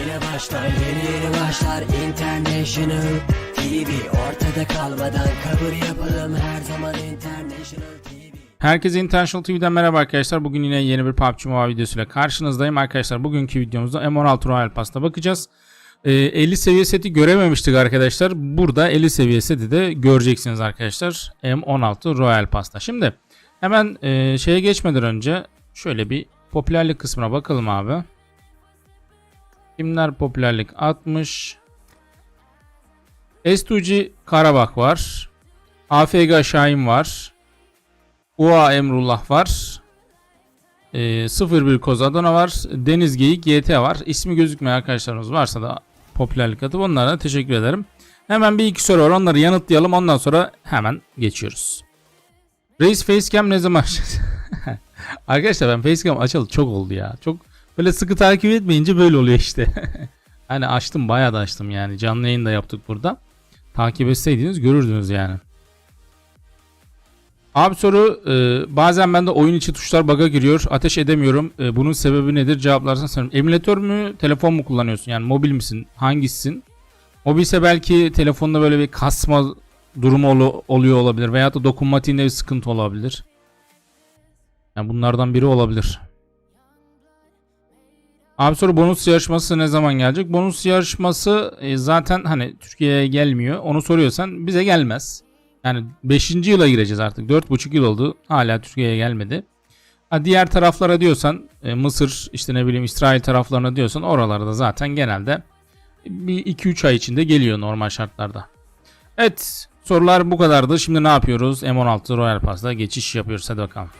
Yine başlar yeni yeni başlar International TV Ortada kalmadan kabul yapalım her zaman International TV Herkese International TV'den merhaba arkadaşlar. Bugün yine yeni bir PUBG Mobile videosuyla karşınızdayım arkadaşlar. Bugünkü videomuzda M16 Royal Pass'ta bakacağız. Ee, 50 seviye seti görememiştik arkadaşlar. Burada 50 seviye seti de göreceksiniz arkadaşlar. M16 Royal Pass'ta. Şimdi hemen e, şeye geçmeden önce şöyle bir popülerlik kısmına bakalım abi. Kimler popülerlik 60? S2G Karabak var. AFG Şahin var. UA Emrullah var. Ee, 01 Koz Adana var. Deniz Geyik YT var. İsmi gözükmeyen arkadaşlarımız varsa da popülerlik atıp onlara teşekkür ederim. Hemen bir iki soru var onları yanıtlayalım ondan sonra hemen geçiyoruz. Reis Facecam ne zaman Arkadaşlar ben Facecam açalı çok oldu ya. Çok böyle sıkı takip etmeyince böyle oluyor işte. hani açtım bayağı da açtım yani. Canlı yayın da yaptık burada. Takip etseydiniz görürdünüz yani. Abi soru e, bazen bende oyun içi tuşlar bug'a giriyor. Ateş edemiyorum. E, bunun sebebi nedir? Cevaplarsan sanırım. Emülatör mü? Telefon mu kullanıyorsun? Yani mobil misin? Hangisisin? Mobilse belki telefonda böyle bir kasma durumu olu- oluyor olabilir. Veyahut da dokunmatiğinde bir sıkıntı olabilir. Yani bunlardan biri olabilir. Abi soru bonus yarışması ne zaman gelecek? Bonus yarışması e, zaten hani Türkiye'ye gelmiyor. Onu soruyorsan bize gelmez. Yani 5. yıla gireceğiz artık. 4,5 yıl oldu. Hala Türkiye'ye gelmedi. Ha, diğer taraflara diyorsan e, Mısır işte ne bileyim İsrail taraflarına diyorsan oralarda zaten genelde bir 2-3 ay içinde geliyor normal şartlarda. Evet sorular bu kadardı. Şimdi ne yapıyoruz? M16 Royal Pass'da geçiş yapıyoruz. Hadi bakalım.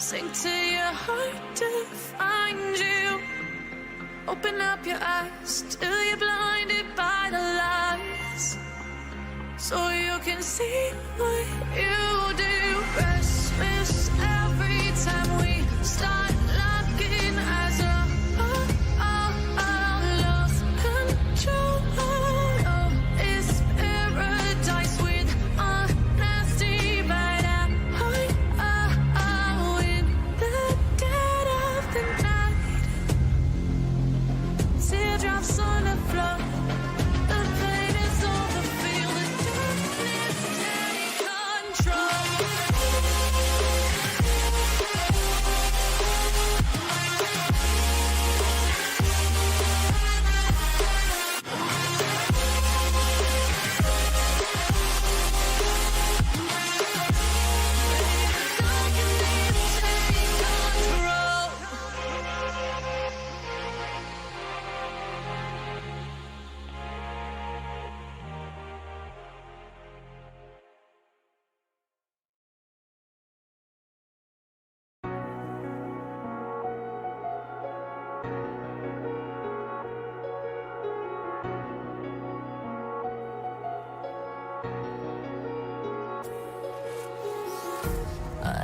Sink to your heart to find you. Open up your eyes till you're blinded by the lies. So you can see what you do.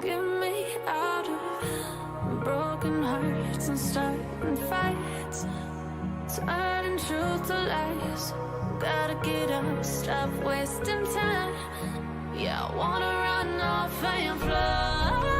get me out of broken hearts and starting fights. Turning truth to lies. Gotta get up, stop wasting time. Yeah, I wanna run off and fly.